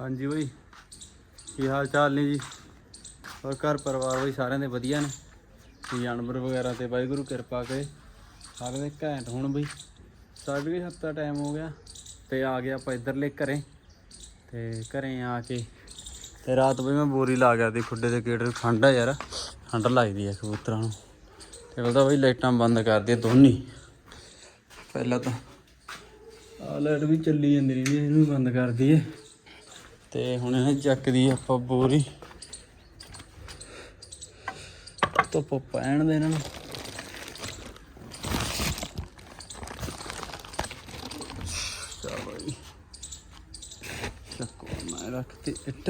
ਹਾਂਜੀ ਬਈ, ਕੀ ਹਾਲ ਚਾਲ ਨੇ ਜੀ? ਹੋਰ ਘਰ ਪਰਿਵਾਰ ਬਈ ਸਾਰਿਆਂ ਦੇ ਵਧੀਆ ਨੇ? ਤੇ ਜਾਨਵਰ ਵਗੈਰਾ ਤੇ ਵਾਹਿਗੁਰੂ ਕਿਰਪਾ ਕਰੇ। ਸਾਰਿਆਂ ਦੇ ਘੈਂਟ ਹੁਣ ਬਈ। ਸਾਢੇ ਕੁ ਸੱਤ ਦਾ ਟਾਈਮ ਹੋ ਗਿਆ ਤੇ ਆ ਗਿਆ ਆਪਾਂ ਇੱਧਰਲੇ ਘਰੇ। ਤੇ ਘਰੇ ਆ ਕੇ ਤੇ ਰਾਤ ਬਈ ਮੈਂ ਬੋਰੀ ਲਾ ਗਿਆ ਤੇ ਖੁੱਡੇ ਦੇ ਗੇਟ ਠੰਡ ਆ ਯਾਰ, ਠੰਡ ਲੱਗਦੀ ਆ ਕਬੂਤਰਾਂ ਨੂੰ। ਤੇ ਉਹਦਾ ਬਈ ਲਾਈਟਾਂ ਬੰਦ ਕਰ ਦੇ ਦੋਨੀ ਪਹਿਲਾਂ ਤਾਂ ਆ ਲਾਈਟ ਵੀ ਚੱਲੀ ਜਾਂਦੀ ਰਹੀ, ਇਹਨੂੰ ਬੰਦ ਕਰ ਦਈਏ। ਤੇ ਹੁਣ ਇਹ ਚੱਕਦੀ ਆਪਾਂ ਬੋਰੀ। ਧੁੱਪ ਪੈਣ ਦੇ ਇਹਨਾਂ ਨੂੰ ਚੱਕੋ, ਮੈਂ ਰੱਖਤੀ ਇੱਟ।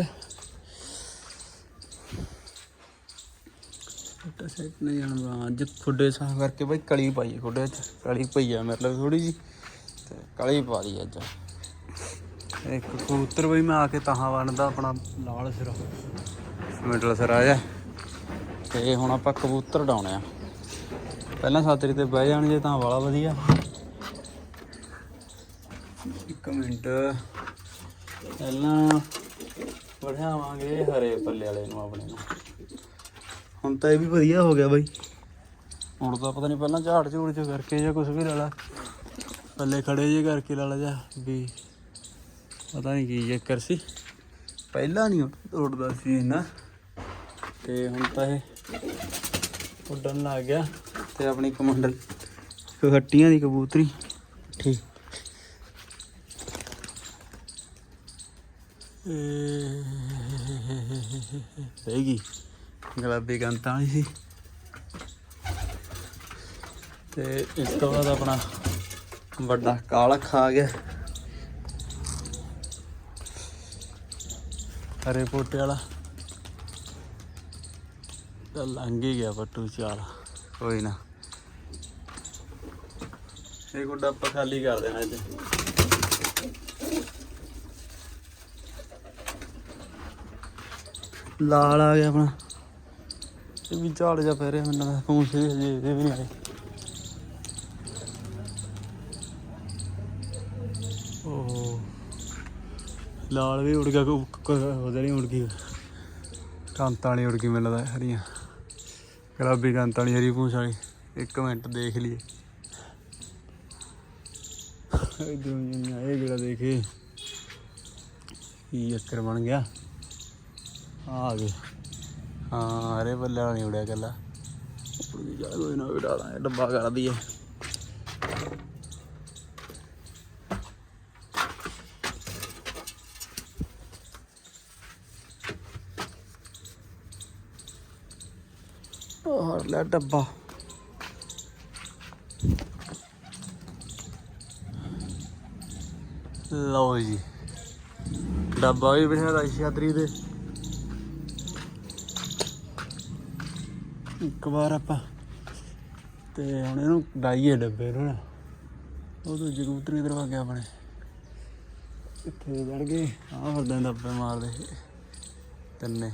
ਇੱਟ ਸੈਟ ਨਹੀਂ ਜਾਣਾ ਅੱਜ ਖੁੱਡੇ ਸਾਫ਼ ਕਰਕੇ ਬਈ ਕਲੀ ਪਾਈ ਖੁੱਡੇ ਚ। ਕਲੀ ਪਈ ਆ ਮਤਲਬ ਥੋੜੀ ਜੀ ਤੇ ਕਲੀ ਪਾ ਦੀ ਅੱਜ। ਇੱਕ ਕਬੂਤਰ ਬਈ ਮੈਂ ਆ ਕੇ ਤਾਹਾਂ ਵੰਡਦਾ, ਆਪਣਾ ਲਾਲ ਸਿਰਾ। ਮਿਡਲ ਸਿਰਾ ਜਾ ਤੇ ਹੁਣ ਆਪਾਂ ਕਬੂਤਰ ਡਾਉਣੇ ਆ। ਪਹਿਲਾਂ ਸਾਤਰੀ ਤੇ ਬਹਿ ਜਾਣ ਜੇ ਤਾਂ ਵਾਲਾ ਵਧੀਆ। ਇੱਕ ਮਿੰਟ। ਪਹਿਲਾਂ ਵੜਾਵਾਂਗੇ ਹਰੇ ਪੱਲੇ ਵਾਲੇ ਨੂੰ ਆਪਣੇ ਨੂੰ। ਹੁਣ ਤਾਂ ਇਹ ਵੀ ਵਧੀਆ ਹੋ ਗਿਆ ਬਾਈ। ਹੁਣ ਤਾਂ ਪਤਾ ਨਹੀਂ ਪਹਿਲਾਂ ਝਾੜ ਝੂੜ ਚ ਕਰਕੇ ਜਾਂ ਕੁਝ ਵੀ ਲਾ। ਪੱਲੇ ਖੜੇ ਜੇ ਕਰਕੇ ਲਾ ਲਾ ਜਾ ਵੀ ਪਤਾ ਨਹੀਂ ਕੀ ਚੱਕਰ ਸੀ। ਪਹਿਲਾਂ ਨਹੀਂ ਉੱਡਦਾ ਸੀ ਇਹਨਾਂ ਤੇ ਹੁਣ ਤਾਂ ਇਹ ਉੱਡਣ ਲੱਗ ਗਿਆ ਤੇ ਆਪਣੀ ਕਮੰਡਲ ਹੱਟੀਆਂ ਦੀ ਕਬੂਤਰੀ। ਠੀਕ। ਹੈਗੀ ਗੁਲਾਬੀ ਗੰਤਾਂ ਵਾਲੀ ਸੀ। ਤੇ ਇਸ ਤੋਂ ਬਾਅਦ ਆਪਣਾ ਵੱਡਾ ਕਾਲਖ ਆ ਗਿਆ। ਹਰੇ ਪੋਟੇ ਵਾਲਾ। ਤਾਂ ਲੰਘ ਹੀ ਗਿਆ ਪੱਟੂ ਚਾਲ ਕੋਈ ਨਾ। ਇਹ ਗੁੱਡਾ ਆਪਾਂ ਖਾਲੀ ਕਰ ਦੇਣਾ ਅੱਜ ਲਾਲ ਆ ਗਿਆ ਆਪਣਾ। ਇਹ ਵੀ ਝਾੜ ਜਾ ਪੈ ਰਿਹਾ ਮੈਨੂੰ ਪੂੰਛ ਵੀ ਹਜੇ ਇਹਦੇ ਵੀ ਨਹੀਂ ਆਏ। ਲਾਲ ਵੀ ਉੜ ਗਿਆ ਉਹਦੇ ਨਹੀਂ ਉੜ ਗਈ ਕਾਂਤਾਂ ਵਾਲੀ ਉੜ ਗਈ ਮੈਨੂੰ ਲੱਗਦਾ, ਹਰੀਆਂ। ਗੁਲਾਬੀ ਕਾਂਤਾਂ ਵਾਲੀ, ਹਰੀ ਪੂੰਛ ਵਾਲੀ। ਇੱਕ ਮਿੰਟ ਦੇਖ ਲਈਏ। ਇਧਰੋਂ ਜਿਹਾ ਇਹ ਜਿਹੜਾ ਦੇਖੇ, ਕੀ ਅੱਕਰ ਬਣ ਗਿਆ? ਆ ਗਏ। ਹਾਂ, ਹਰੇ ਬੱਲੇ ਵਾਲਾ ਨਹੀਂ ਉੜਿਆ ਗੱਲਾ ਉੱਪਰ ਵੀ ਕੋਈ ਨਾ, ਉਡਾ ਦਾਂਗੇ, ਡੱਬਾ ਕਰ ਦਈਏ। ਹੋਰ ਡੱਬਾ। ਲਓ ਜੀ। ਡੱਬਾ ਵੀ ਬਿਠਾ ਦਾ ਦੇ। ਇੱਕ ਵਾਰ ਆਪਾਂ ਤੇ ਹੁਣ ਇਹਨੂੰ ਡਾਈਏ ਡੱਬੇ ਨੂੰ ਨਾ। ਉਹ ਦੂਜੇ ਕਬੂਤਰ ਇਧਰ ਵਾ ਗਿਆ ਆਪਣੇ। ਇੱਥੇ ਚੜ ਗਏ। ਆਹ ਫਿਰਦੇ ਡੱਬੇ ਮਾਰਦੇ। ਤਿੰਨੇ।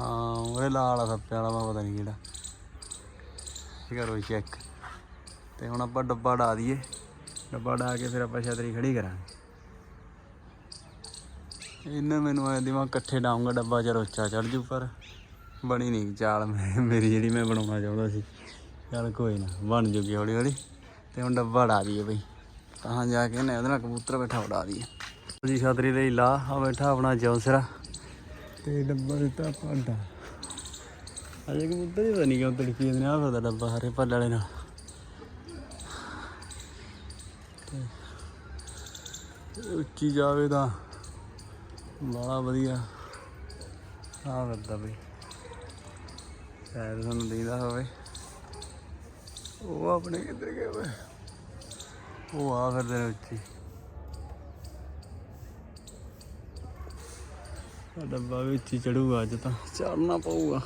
ਹਾਂ ਉਹ ਲਾਲ ਆ ਸੱਪੇ ਵਾਲਾ ਵਾ ਪਤਾ ਨਹੀਂ ਕਿਹੜਾ। ਇਹ ਕਰੋ ਚੈੱਕ ਤੇ ਹੁਣ ਆਪਾਂ ਡੱਬਾ ਡਾ ਦਈਏ। ਡੱਬਾ ਡਾ ਕੇ ਫਿਰ ਆਪਾਂ ਛਤਰੀ ਖੜੀ ਕਰਾਂਗੇ। ਇਹਨੇ ਮੈਨੂੰ ਆਇਆ ਦਿਮਾਗ ਇਕੱਠੇ ਡਾਉਂਗਾ ਡੱਬਾ ਚ ਰੋਚਾ ਚੜ ਜੂ, ਪਰ ਬਣੀ ਨਹੀਂ ਚਾਲ ਮੈਂ- ਮੇਰੀ ਜਿਹੜੀ ਮੈਂ ਬਣਾਉਣਾ ਚਾਹੁੰਦਾ ਸੀ। ਚੱਲ ਕੋਈ ਨਾ, ਬਣ ਜੂਗੀ ਹੌਲੀ ਹੌਲੀ। ਤੇ ਹੁਣ ਡੱਬਾ ਡਾ ਦਈਏ ਬਈ। ਤਾਂ ਜਾ ਕੇ ਨਾ ਉਹਦੇ ਨਾਲ ਕਬੂਤਰ ਬੈਠਾ ਉਡਾ ਦਈਏ। ਜੀ, ਛਤਰੀ ਲਈ ਲਾ, ਆ ਬੈਠਾ ਆਪਣਾ ਜੌਂਸਰਾ। ਤੇ ਡੱਬਾ ਦਿੱਤਾ ਭਾਂਡਾ ਅਜੇ ਕਬੂਤਰ ਹੀ ਪਤਾ ਨਹੀਂ ਤੜਕੀ ਜਾਂਦੇ ਨੇ ਆ ਫਿਰਦਾ ਡੱਬਾ ਹਰੇ ਪੱਲੇ ਵਾਲੇ ਨਾਲ। ਉੱਚੀ ਜਾਵੇ ਤਾਂ ਬੜਾ ਵਧੀਆ। ਆ ਫਿਰਦਾ ਬਈ। ਸ਼ਾਇਦ ਤੁਹਾਨੂੰ ਦੀਦਾ ਹੋਵੇ। ਉਹ ਆਪਣੇ ਕਿੱਧਰ ਗਏ ਓਏ ਉਹ ਆ ਫਿਰਦੇ ਨੇ ਉੱਚੀ। ਡੱਬਾ ਵੀ ਉੱਚੀ ਚੜੂਗਾ ਅੱਜ ਤਾਂ। ਚੜਨਾ ਪਊਗਾ।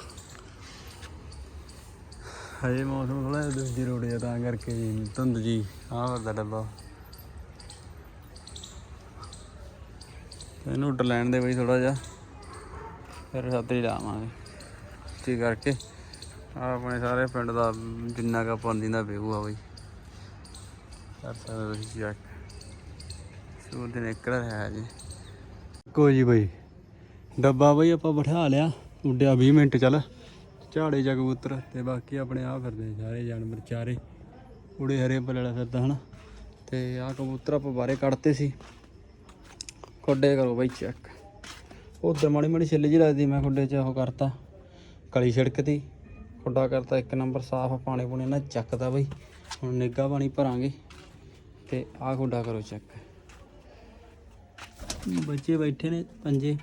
ਹਜੇ ਮੌਸਮ ਥੋੜਾ ਦੂਜੀ ਰੋਡ ਜਾ ਤਾਂ ਕਰਕੇ ਜੀ, ਧੁੰਦ ਜੀ, ਆਹ ਵਰਦਾ ਡੱਬਾ। ਇਹਨੂੰ ਉੱਡ ਲੈਣ ਦੇ ਬਈ ਥੋੜਾ ਜਿਹਾ। ਫਿਰ ਸਾਤੇ ਹੀ ਲਾਵਾਂਗੇ ਉੱਚੀ ਕਰਕੇ ਆਪਣੇ ਸਾਰੇ ਪਿੰਡ ਦਾ ਜਿੰਨਾ ਕਾ ਪਾਉਂਦੀ ਦਾ ਵਿਊ ਆ ਬਈ। ਕਰ ਸਕਦੇ ਤੁਸੀਂ ਚੈੱਕ ਸੂਰਜ ਨਿਕਲ ਰਿਹਾ ਜੀ। ਕੋਈ ਜੀ ਬਈ ਡੱਬਾ ਬਈ ਆਪਾਂ ਬਿਠਾ ਲਿਆ। ਉੱਡਿਆ 20 ਮਿੰਟ ਚੱਲ। ਝਾੜੇ ਜਾ ਕਬੂਤਰ ਤੇ ਬਾਕੀ ਆਪਣੇ ਆ ਫਿਰਦੇ ਸਾਰੇ ਜਾਨਵਰ, ਚਾਰੇ। ਉੜੇ ਹਰੇ ਪਲੜਾ ਫਿਰਦਾ ਹਨਾ। ਤੇ ਆ ਕਬੂਤਰ ਆਪਾਂ ਬਾਰੇ ਕੱਢਤੇ ਸੀ। ਖੁੱਡੇ ਕਰੋ ਬਈ ਚੈੱਕ ਉਧਰ ਮਾੜੀ ਮਾੜੀ ਛਿੱਲੀ ਜਿਹੀ ਲੱਗਦੀ ਮੈਂ ਖੁੱਡੇ 'ਚ, ਉਹ ਕਰਤਾ। ਕਲੀ ਛਿੜਕਤੀ। ਖੁੱਡਾ ਕਰਤਾ, ਇੱਕ ਨੰਬਰ ਸਾਫ਼ ਪਾਣੀ ਪੂਣੀ ਨਾਲ ਚੱਕਦਾ ਬਈ। ਹੁਣ ਨਿੱਗਾ ਪਾਣੀ ਭਰਾਂਗੇ। ਤੇ ਆਹ ਖੁੱਡਾ ਕਰੋ ਚੈੱਕ ਬੱਚੇ ਬੈਠੇ ਨੇ ਪੰਜੇ।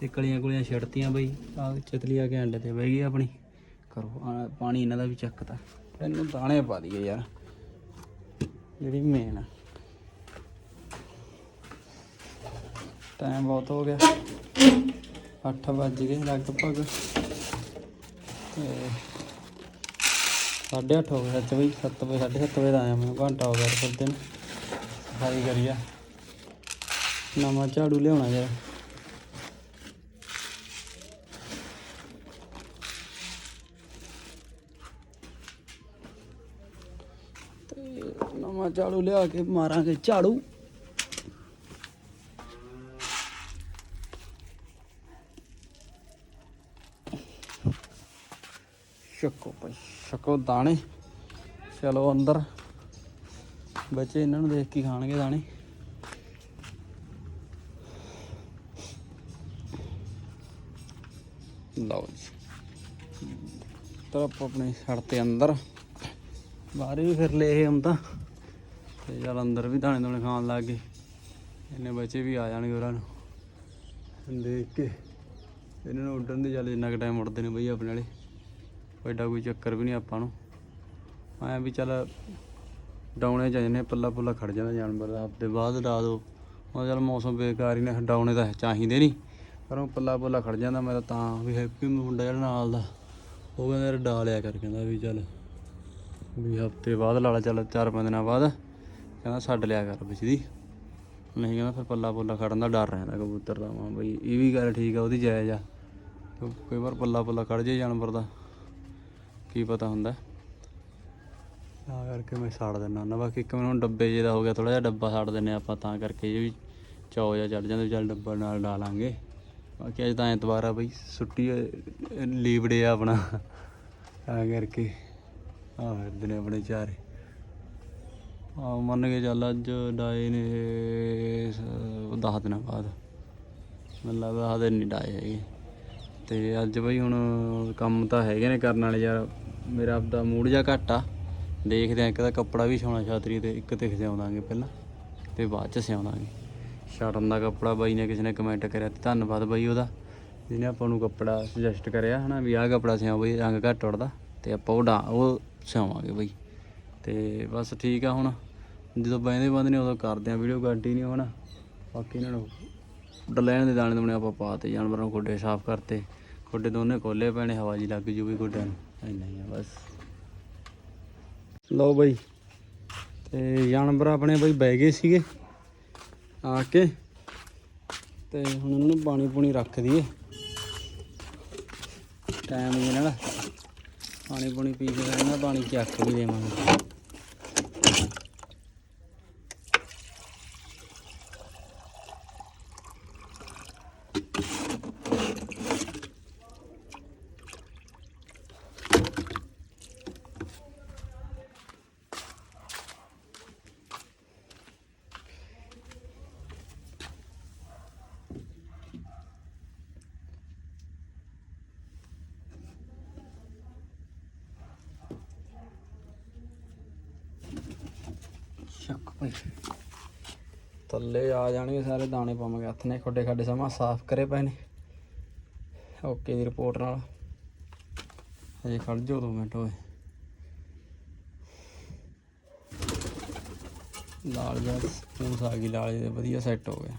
ਤੇ ਕਲੀਆਂ ਕੁਲੀਆਂ ਛਿੜਤੀਆਂ ਬਈ। ਆ ਚਤਲੀ ਆ ਕੇ ਅੰਡੇ ਤੇ ਬਹਿ ਗਈ ਆਪਣੀ। ਕਰੋ ਪਾਣੀ ਇਹਨਾਂ ਦਾ ਵੀ ਚੱਕਤਾ। ਇਹਨੂੰ ਦਾਣੇ ਪਾ ਦਈਏ ਯਾਰ। ਜਿਹੜੀ ਮੇਨ ਆ। ਟਾਈਮ ਬਹੁਤ ਹੋ ਗਿਆ। 8 ਵੱਜ ਗਏ ਲਗਭਗ। ਤੇ 8:30 ਹੋ ਗਏ ਸੱਚ ਬਈ 7 ਵਜੇ 7:30 ਵਜੇ ਦਾ ਆਇਆ ਮੈਂ। ਘੰਟਾ ਹੋ ਗਿਆ ਫਿਰਦੇ ਨੂੰ ਸਫ਼ਾਈ ਕਰੀਆ ਨਵਾਂ ਝਾੜੂ ਲਿਆਉਣਾ ਯਾਰ ਤੇ ਨਵਾਂ ਝਾੜੂ ਲਿਆ ਕੇ ਮਾਰਾਂਗੇ, ਝਾੜੂ। ਛਕੋ ਭਾਈ, ਛਕੋ ਦਾਣੇ। ਚਲੋ ਅੰਦਰ। ਬੱਚੇ ਇਹਨਾਂ ਨੂੰ ਦੇਖ ਕੇ ਖਾਣਗੇ ਦਾਣੇ। ਲਓ ਜੀ। ਤਾਂ ਆਪਾਂ ਆਪਣੇ ਛੜ ਤੇ ਅੰਦਰ। ਬਾਹਰ ਵੀ ਫਿਰ ਲਏ ਹਮ ਤਾਂ ਤੇ ਚੱਲ ਅੰਦਰ ਵੀ ਦਾਣੇ ਦਾਣੇ ਖਾਣ ਲੱਗ ਗਏ। ਇੰਨੇ ਬੱਚੇ ਵੀ ਆ ਜਾਣਗੇ ਉਹਨਾਂ ਨੂੰ। ਦੇਖ ਕੇ ਇਹਨਾਂ ਨੂੰ ਉੱਡਣ ਦੇ ਚੱਲ ਜਿੰਨਾ ਕੁ ਟਾਈਮ ਉੱਡਦੇ ਨੇ ਬਈ ਆਪਣੇ ਵਾਲੇ। ਐਡਾ ਕੋਈ ਚੱਕਰ ਵੀ ਨਹੀਂ ਆਪਾਂ ਨੂੰ। ਐਂ ਵੀ ਚੱਲ ਡਾਉਣੇ ਚਾਹੀਦੇ ਨੇ ਪੱਲਾ ਪੁੱਲਾ ਖੜ ਜਾਂਦਾ ਜਾਨਵਰ ਦਾ। ਹਫ਼ਤੇ ਬਾਅਦ ਡਾ ਦੋ ਉਹ ਚੱਲ ਮੌਸਮ ਬੇਕਾਰ ਹੀ ਨੇ, ਡਾਉਣੇ ਤਾਂ ਚਾਹੀਦੇ ਨਹੀਂ। ਪਰ ਉਹ ਪੱਲਾ ਪੁੱਲਾ ਖੜ ਜਾਂਦਾ, ਮੈਂ ਤਾਂ ਤਾਂ ਵੀ ਹੈਪੀ ਮੁੰਡਾ ਜਿਹੜਾ ਨਾਲ ਦਾ। ਉਹ ਕਹਿੰਦਾ ਡਾਲਿਆ ਕਰ, ਕਹਿੰਦਾ ਵੀ ਚੱਲ। ਵੀ ਹਫ਼ਤੇ ਬਾਅਦ ਲਾ ਲਾ, ਚੱਲ ਚਾਰ ਪੰਜ ਦਿਨਾਂ ਬਾਅਦ। ਕਹਿੰਦਾ ਛੱਡ ਲਿਆ ਕਰ ਵਿੱਚ ਨਹੀਂ ਕਹਿੰਦਾ ਫਿਰ ਪੱਲਾ ਪੁੱਲਾ ਖੜਨ ਦਾ ਡਰ ਰਹਿੰਦਾ ਕਬੂਤਰ ਦਾ ਮਾਂ ਬਈ ਇਹ ਵੀ ਗੱਲ ਠੀਕ ਆ ਉਹਦੀ ਜਾਇਜ਼ ਆ। ਕਿਉਂ ਕਈ ਵਾਰ ਪੱਲਾ ਪੁੱਲਾ ਖੜ ਜੇ ਜਾਨਵਰ ਦਾ ਕੀ ਪਤਾ ਹੁੰਦਾ। ਤਾਂ ਕਰਕੇ ਮੈਂ ਸਾੜ ਦਿੰਦਾ ਹੁੰਦਾ ਬਾਕੀ ਇੱਕ ਮੈਨੂੰ ਡੱਬੇ ਜਿਹੇ ਦਾ ਹੋ ਗਿਆ ਥੋੜਾ ਜਿਹਾ ਡੱਬਾ ਸਾੜ ਦਿੰਨੇ ਆਪਾਂ ਤਾਂ ਕਰਕੇ ਇਹ ਵੀ ਚੌ ਜਾਂ ਚੜ ਜਾਂਦਾ ਚੱਲ ਡੱਬਾ ਨਾਲ ਡਾਲਾਂਗੇ ਬਾਕੀ ਅੱਜ ਤਾਂ ਐਤਵਾਰ ਆ ਬਈ ਛੁੱਟੀ ਅਹ, ਲੀਵੜੇ ਆ ਆਪਣਾ। ਤਾਂ ਕਰਕੇ ਆ ਫਿਰਦੇ ਨੇ ਆਪਣੇ ਚਾਰੇ। ਆ ਮੰਨ ਕੇ ਚੱਲ ਅੱਜ ਡਾਏ ਨੇ 10 ਦਿਨਾਂ ਬਾਅਦ। ਮੈਨੂੰ ਲੱਗਦਾ 10 ਨਹੀਂ ਡਾਏ ਹੈਗੇ। ਤੇ ਅੱਜ ਬਈ ਹੁਣ ਕੰਮ ਤਾਂ ਹੈਗੇ ਨੇ ਕਰਨ ਵਾਲੇ ਯਾਰ, ਮੇਰਾ ਆਪਦਾ ਮੂਡ ਜਿਹਾ ਘੱਟ ਆ। ਦੇਖਦੇ ਆ ਇੱਕ ਤਾਂ ਕੱਪੜਾ ਵੀ ਸਿਉਣਾ ਛਾਤਰੀ ਤੇ, ਇੱਕ ਤੇ ਸਿਉਂਦਾਂਗੇ ਪਹਿਲਾਂ, ਤੇ ਬਾਅਦ ਚ ਸਿਉਂਦਾਂਗੇ ਸ਼ਰਟਨ ਦਾ ਕੱਪੜਾ ਬਾਈ ਨੇ ਕਿਸੇ ਨੇ ਕਮੈਂਟ ਕਰਿਆ ਤੇ ਧੰਨਵਾਦ ਬਾਈ ਉਹਦਾ। ਜਿਹਨੇ ਆਪਾਂ ਨੂੰ ਕੱਪੜਾ ਸੁਜੈਸਟ ਕਰਿਆ, ਹਨਾ, ਵੀ ਆਹ ਕੱਪੜਾ ਸਿਉਂ ਬਈ, ਰੰਗ ਘੱਟ ਉੜਦਾ ਤੇ ਆਪਾਂ ਉਹ ਡਾ, ਉਹ ਸਿਆਵਾਂਗੇ ਬਈ। ਤੇ ਬਸ ਠੀਕ ਆ ਹੁਣ। ਜਦੋਂ ਬੈਂਦੇ ਬੰਦ ਨੇ ਉਦੋਂ ਕਰਦੇ ਆ ਵੀਡੀਓ ਕੰਟੀਨਿਊ ਹਨਾ ਬਾਕੀ ਇਹਨਾਂ ਨੂੰ ਡਲੈਣ ਦੇ ਦਾਣੇ ਦੁਣੇ ਆਪਾਂ ਪਾਤੇ, ਜਾਨਵਰਾਂ ਨੂੰ ਖੋਡੇ ਸਾਫ਼ ਕਰਤੇ। ਖੋਡੇ ਦੋਨੇ ਖੋਲੇ ਪੈਣੇ ਹਵਾ ਜੀ ਲੱਗ ਜੂਗੀ ਵੀ ਖੋਡਿਆਂ ਨੂੰ। ਇੰਨਾ ਹੀ ਆ ਬਸ। ਲਓ ਬਈ, ਤੇ ਜਾਨਵਰ ਆਪਣੇ ਬਈ ਬਹਿ ਗਏ ਸੀਗੇ ਆ ਕੇ। ਤੇ ਹੁਣ ਇਹਨਾਂ ਨੂੰ ਪਾਣੀ ਪੂਣੀ ਰੱਖ ਦਈਏ। ਟਾਈਮ ਇਹਨਾਂ ਦਾ। ਪਾਣੀ ਪੂਣੀ ਪੀ ਕੇ ਫਿਰ ਪਾਣੀ ਚੱਕ ਵੀ ਦੇਵਾਂਗੇ। ਸ਼ੱਕ ਭਾਈ। ਥੱਲੇ ਆ ਜਾਣਗੇ ਸਾਰੇ, ਦਾਣੇ ਪਾਵਾਂਗੇ, ਹੱਥ ਨੇ ਖੋਡੇ ਖੱਡੇ ਸਮਾਂ, ਸਾਫ਼ ਕਰੇ ਪਏ ਨੇ। ਓਕੇ ਦੀ ਰਿਪੋਰਟ ਨਾਲ। ਹਜੇ ਖੜ ਜਾਓ ਦੋ ਮਿੰਟ ਹੋਏ ਲਾਲ ਜਿਹਾ ਪੂਸ ਆ ਗਈ, ਲਾਲ ਜਿਹੇ ਵਧੀਆ ਸੈੱਟ ਹੋ ਗਿਆ।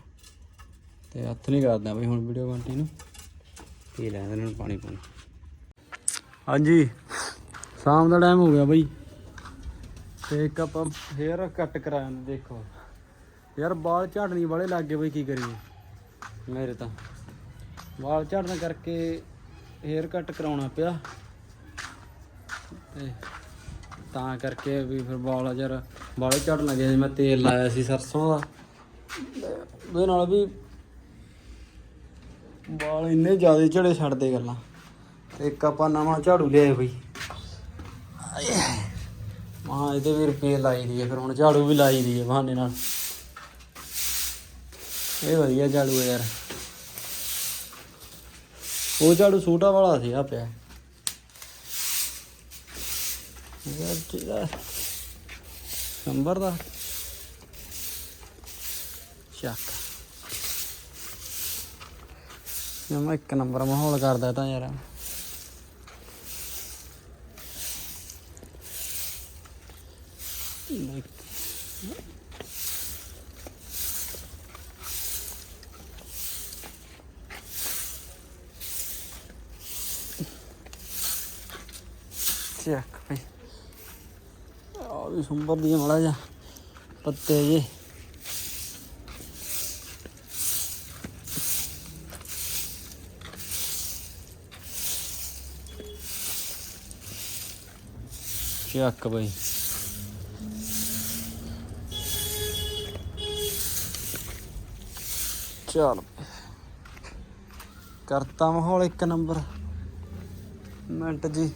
ਤੇ ਹੱਥ ਨਹੀਂ ਕਰਦਾ ਬਈ ਹੁਣ ਵੀਡੀਓ ਕੰਟੀਨਿਊ ਪੀ ਲੈਂਦੇ ਨੇ ਪਾਣੀ ਪਾਣੀ। ਹਾਂਜੀ, ਸ਼ਾਮ ਦਾ ਟਾਈਮ ਹੋ ਗਿਆ ਬਈ। ਤੇ ਇੱਕ ਆਪਾਂ ਹੇਅਰ ਕੱਟ ਕਰਾਇਆ ਦੇਖੋ। ਯਾਰ ਵਾਲ ਝਾੜਨੀ ਵਾਲੇ ਲੱਗ ਗਏ ਬਈ ਕੀ ਕਰੀਏ? ਮੇਰੇ ਤਾਂ। ਵਾਲ ਝਾੜਨ ਕਰਕੇ ਹੇਅਰ ਕੱਟ ਕਰਾਉਣਾ ਪਿਆ। ਤੇ ਤਾਂ ਕਰਕੇ ਵੀ ਫਿਰ ਵਾਲ ਯਾਰ ਵਾਲੇ ਝੜਨ ਲੱਗੇ ਸੀ, ਮੈਂ ਤੇਲ ਲਾਇਆ ਸੀ ਸਰਸੋਂ ਦਾ। ਉਹਦੇ ਨਾਲ ਵੀ ਵਾਲ ਇੰਨੇ ਜ਼ਿਆਦਾ ਝੜੇ ਛੱਡਦੇ ਗੱਲਾਂ। ਤੇ ਇੱਕ ਆਪਾਂ ਨਵਾਂ ਝਾੜੂ ਲਿਆਏ ਬਈ। ਹਾਂ ਇਹਦੇ ਵੀ ਰੁਪਏ ਲਾਈ ਦੀ ਹੈ ਫਿਰ ਹੁਣ ਝਾੜੂ ਵੀ ਲਾਈ ਦੀ ਹੈ ਬਹਾਨੇ ਨਾਲ। ਇਹ ਵਧੀਆ ਝਾੜੂ ਹੈ ਯਾਰ। ਉਹ ਝਾੜੂ ਛੋਟਾ ਵਾਲਾ ਸੀ ਆ ਪਿਆ। ਯਾਰ ਜਿਹੜਾ ਨੰਬਰ ਦਾ। ਚੱਕ। ਮੈਂ ਇੱਕ ਨੰਬਰ ਮਾਹੌਲ ਕਰਦਾ ਤਾਂ ਯਾਰ ਚੱਕ ਭਈ ਆ ਵੀ ਦੀ ਮੜਾ ਜਾ ਪੱਤੇ ਜੇ। ਚੱਕ ਬਈ। ਚਲ। ਕਰਤਾ ਮਾਹੌਲ ਇੱਕ ਨੰਬਰ। ਮਿੰਟ ਜੀ।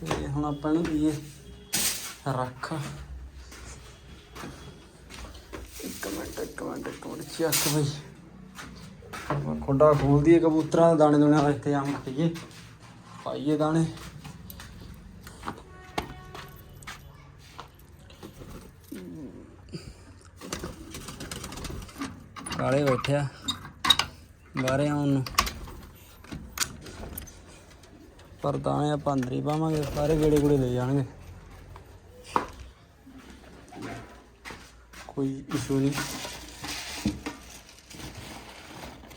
ਤੇ ਹੁਣ ਆਪਾਂ ਨੂੰ ਪੀਏ। ਰੱਖ। ਇੱਕ ਮਿੰਟ ਇੱਕ ਮਿੰਟ ਇੱਕ ਮਿੰਟ ਚੱਕ ਬਈ। ਆਪਾਂ ਖੁੱਡਾ ਖੋਲ ਦਈਏ ਕਬੂਤਰਾਂ ਦੇ ਦਾਣੇ ਦੋਣੇ ਵਾਲਾ ਇੰਤਜ਼ਾਮ ਕਰੀਏ ਪਾਈਏ ਦਾਣੇ। ਕਾਲੇ ਬੈਠਿਆ ਬਾਹਰੇ ਆਉਣ ਨੂੰ। ਪਰ ਦਾਣੇ ਆਪਾਂ ਅੰਦਰ ਹੀ ਪਾਵਾਂਗੇ, ਸਾਰੇ ਗੇੜੇ ਗੂੜੇ ਲੈ ਜਾਣਗੇ। ਕੋਈ ਇਸ਼ੂ ਨਹੀਂ।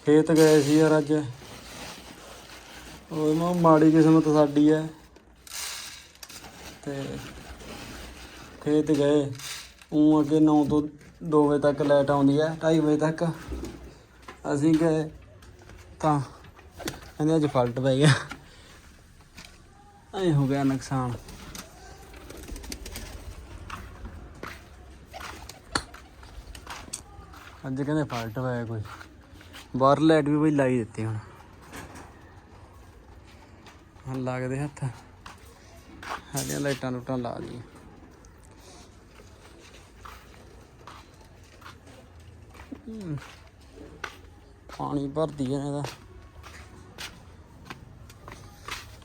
ਖੇਤ ਗਏ ਸੀ ਯਾਰ ਅੱਜ। ਉਹ ਮਾ, ਮਾੜੀ ਕਿਸਮਤ ਸਾਡੀ ਹੈ ਤੇ ਖੇਤ ਗਏ। ਉਹ ਅੱਗੇ 9 ਤੋਂ 2 ਵਜੇ ਤੱਕ ਲਾਈਟ ਆਉਂਦੀ ਹੈ 2:30 ਵਜੇ ਤੱਕ। ਅਸੀਂ ਗਏ ਤਾਂ ਕਹਿੰਦੇ ਅੱਜ ਫਾਲਟ ਪੈ ਗਿਆ। ਐ ਹੋ ਗਿਆ ਨੁਕਸਾਨ। ਅੱਜ ਕਹਿੰਦੇ ਫਾਲਟ ਹੋਇਆ ਕੋਈ। ਬਾਹਰ ਲਾਈਟ ਵੀ ਬਈ ਲਾਈ ਦਿੱਤੀ ਹੁਣ। ਹੁਣ ਲੱਗਦੇ ਹੱਥ। ਸਾਡੀਆਂ ਲਾਈਟਾਂ ਲੂਟਾਂ ਲਾ ਦੀ ਪਾਣੀ ਭਰਦੀ ਹੈ ਇਹਦਾ।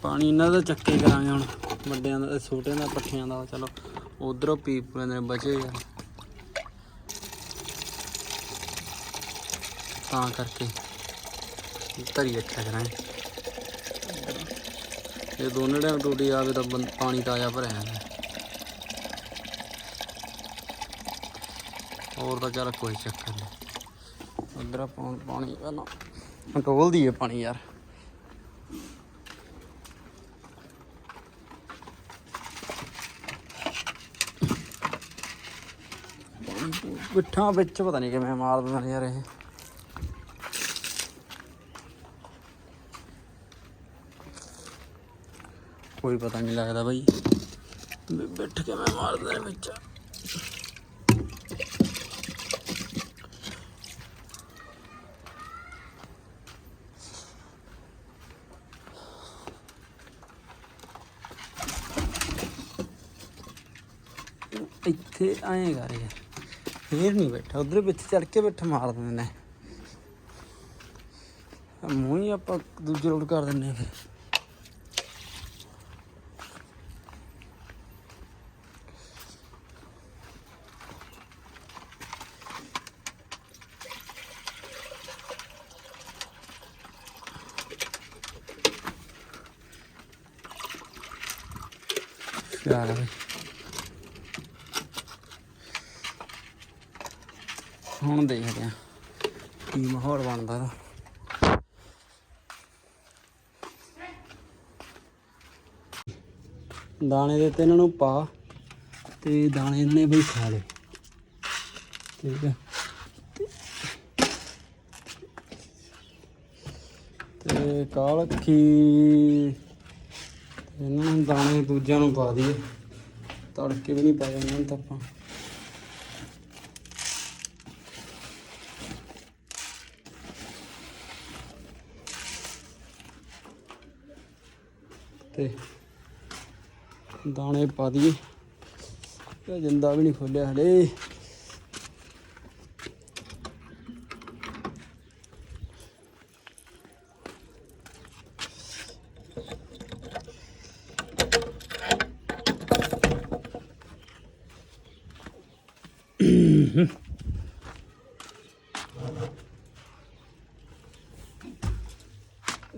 ਪਾਣੀ ਇਹਨਾਂ ਦਾ ਚੱਕੇ ਕਰਾਂਗੇ ਹੁਣ। ਵੱਡਿਆਂ ਦਾ ਤੇ ਛੋਟਿਆਂ ਦਾ, ਪੱਠਿਆਂ ਦਾ। ਚਲੋ, ਉਧਰੋਂ ਪੀਪ ਲੈਂਦੇ ਨੇ, ਬਚੇ ਯਾਰ ਤਾਂ ਕਰਕੇ ਧਰੀ ਰੱਖਿਆ ਕਰਾਂਗੇ ਇਹ। ਦੋਨੇ ਟਾਈਮ ਟੂਟੀ ਆਵੇ ਤਾਂ ਬੰ- ਪਾਣੀ ਤਾਜ਼ਾ ਭਰਿਆ ਜਾਂਦਾ ਹੋਰ ਤਾਂ ਚੱਲ ਕੋਈ ਚੱਕਰ ਨਹੀਂ। ਉਧਰ ਪਾਣੀ ਪਹਿਲਾਂ ਟੋਲ ਹੈ ਪਾਣੀ ਯਾਰ। ਬਿੱਠਾਂ ਵਿੱਚ ਪਤਾ ਨਹੀਂ ਕਿਵੇਂ ਮਾਰ ਦਿੰਦਾ ਯਾਰ ਇਹ। ਕੋਈ ਪਤਾ ਨਹੀਂ ਲੱਗਦਾ ਬਾਈ। ਵੀ ਬਿੱਠ ਕਿਵੇਂ ਮਾਰ ਦਿੰਦੇ ਵਿੱਚ। ਇੱਥੇ ਆਏ ਕਰ ਯਾਰ। ਫੇਰ ਨਹੀਂ ਬੈਠਾ, ਉਧਰ ਵਿੱਚ ਚੜ ਕੇ ਬਿੱਠ ਮਾਰ ਦਿੰਦੇ ਨੇ। ਮੂੰਹ ਹੀ ਆਪਾਂ ਦੂਜੇ ਰੋਡ ਕਰ ਦਿੰਦੇ ਆ ਫਿਰ। ਯਾਰ ਬਈ ਹੁਣ ਦੇਖਦੇ ਆ ਕੀ ਮਾਹੌਲ ਬਣਦਾ ਇਹਦਾ। ਦਾਣੇ ਦਿੱਤੇ ਇਹਨਾਂ ਨੂੰ ਪਾ ਤੇ ਦਾਣੇ ਇਹਨਾਂ ਨੇ ਬਈ ਖਾ ਲਏ। ਠੀਕ ਹੈ। ਤੇ ਕਾਲ ਕਾਲਖੀ ਇਹਨਾਂ ਦਾਣੇ ਦੂਜਿਆਂ ਨੂੰ ਪਾ ਦਈਏ। ਤੜਕੇ ਵੀ ਨਹੀਂ ਪਾਇਆ ਇਹਨਾਂ ਤਾਂ ਤੇ ਦਾਣੇ ਪਾ ਦਈਏ। ਜਿੰਦਾ ਵੀ ਨਹੀਂ ਖੋਲਿਆ ਹਲੇ।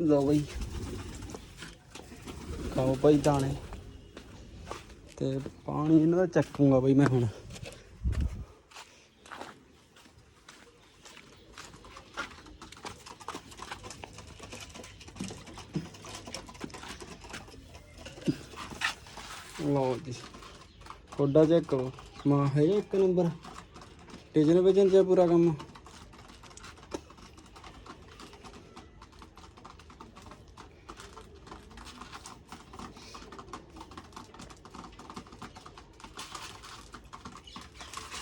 ਲਓ ਬਈ। ਖਾਓ ਭਾਈ ਦਾਣੇ। ਤੇ ਪਾਣੀ ਇਹਨਾਂ ਦਾ ਚੱਕੂਗਾ ਬਈ ਮੈਂ ਹੁਣ। ਲਓ ਜੀ। ਕੋਡਾ ਚੈੱਕ ਕਰੋ। ਮਾ ਹੈ ਇੱਕ ਨੰਬਰ। ਟੇਜਨ ਵੇਜਨ ਚ ਪੂਰਾ ਕੰਮ।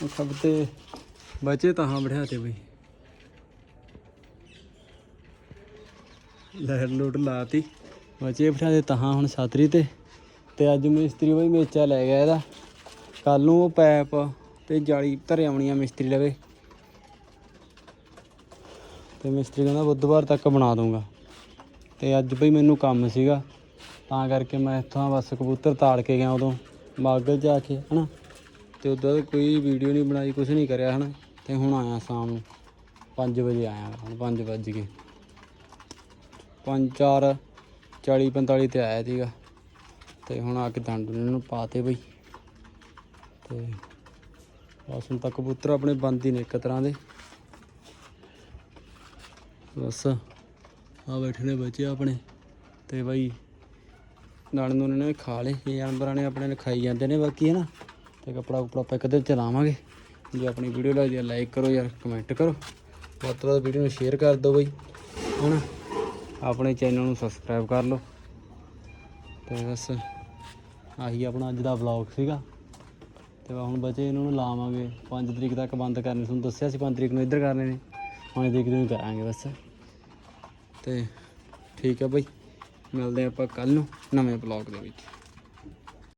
ਸਭ ਤੇ ਬਚੇ ਤਾਂ ਹਾਂ ਬਿਠਾ ਤੇ ਬਈ। ਲਹਿਰ ਲੋਟ ਲਾਤੀ। ਬਚੇ ਬਿਠਾ ਦੇ ਤਾਂ ਹੁਣ ਛਾਤਰੀ ਤੇ। ਤੇ ਅੱਜ ਮਿਸਤਰੀ ਬਈ ਮੇਚਾ ਲੈ ਗਿਆ ਇਹਦਾ। ਕੱਲ ਨੂੰ ਉਹ ਪੈਪ ਤੇ ਜਾਲੀ ਧਰੇ ਆ ਮਿਸਤਰੀ ਲਵੇ। ਤੇ ਮਿਸਤਰੀ ਕਹਿੰਦਾ ਬੁੱਧਵਾਰ ਤੱਕ ਬਣਾ ਦੂੰਗਾ ਤੇ ਅੱਜ ਬਈ ਮੈਨੂੰ ਕੰਮ ਸੀਗਾ, ਤਾਂ ਕਰਕੇ ਮੈਂ ਇੱਥੋਂ ਬਸ ਕਬੂਤਰ ਤਾਲ ਕੇ ਗਿਆ ਉਦੋਂ ਮਾਗਲ ਜਾ ਕੇ, ਹਨਾ। ਤੇ ਉਦੋਂ ਕੋਈ ਵੀਡੀਓ ਨਹੀਂ ਬਣਾਈ ਕੁਝ ਨਹੀਂ ਕਰਿਆ, ਹਨਾ। ਤੇ ਹੁਣ ਆਇਆ ਸ਼ਾਮ ਨੂੰ 5 ਵਜੇ ਆਇਆ, ਹੁਣ 5 ਵੱਜ ਗਏ। 5 4 40 45 ਤੇ ਆਇਆ ਸੀਗਾ। ਤੇ ਹੁਣ ਆ ਕੇ ਦੰਡ ਇਹਨਾਂ ਨੂੰ ਪਾਤੇ ਬਈ। ਤੇ ਬਸ ਹੁਣ ਤਾਂ ਕਬੂਤਰ ਆਪਣੇ ਬੰਦ ਹੀ ਨੇ ਇੱਕ ਤਰ੍ਹਾਂ ਦੇ। ਬਸ ਆ ਬੈਠੇ ਨੇ ਬੱਚੇ ਆਪਣੇ ਤੇ ਬਈ ਨਾਲ ਨੂੰ ਨੇ ਖਾ ਲਏ, ਇਹ ਜਾਨਵਰਾਂ ਨੇ ਆਪਣੇ ਨੇ ਖਾਈ ਜਾਂਦੇ ਨੇ ਬਾਕੀ ਹੈ ਨਾ ਤੇ ਕਪੜਾ ਕੁਪੜਾ ਆਪਾਂ ਇੱਕ ਦਿਨ ਚਲਾਵਾਂਗੇ। ਜੇ ਆਪਣੀ ਵੀਡੀਓ ਲੱਗਦੀ ਹੈ ਲਾਈਕ ਕਰੋ ਯਾਰ ਕਮੈਂਟ ਕਰੋ। ਵੱਧ ਤੋਂ ਵੱਧ ਵੀਡੀਓ ਨੂੰ ਸ਼ੇਅਰ ਕਰ ਦਿਓ ਬਈ ਹੁਣ ਆਪਣੇ ਚੈਨਲ ਨੂੰ ਸਬਸਕ੍ਰਾਈਬ ਕਰ ਲਓ। ਤੇ ਬਸ ਆਹੀ ਆਪਣਾ ਅੱਜ ਦਾ ਵਲੌਗ ਸੀਗਾ। ਤੇ ਹੁਣ ਬਚੇ ਇਹਨਾਂ ਨੂੰ ਲਾਵਾਂਗੇ। 5 ਤਰੀਕ ਤੱਕ ਬੰਦ ਕਰਨੇ। ਤੁਹਾਨੂੰ ਦੱਸਿਆ ਸੀ 5 ਤਰੀਕ ਨੂੰ ਇੱਧਰ ਕਰਨੇ ਨੇ। 5 ਤਰੀਕ ਨੂੰ ਕਰਾਂਗੇ ਬਸ। ਤੇ ਠੀਕ ਹੈ ਬਾਈ। ਮਿਲਦੇ ਆਪਾਂ ਕੱਲ ਨੂੰ ਨਵੇਂ ਵਲੌਗ ਦੇ ਵਿੱਚ।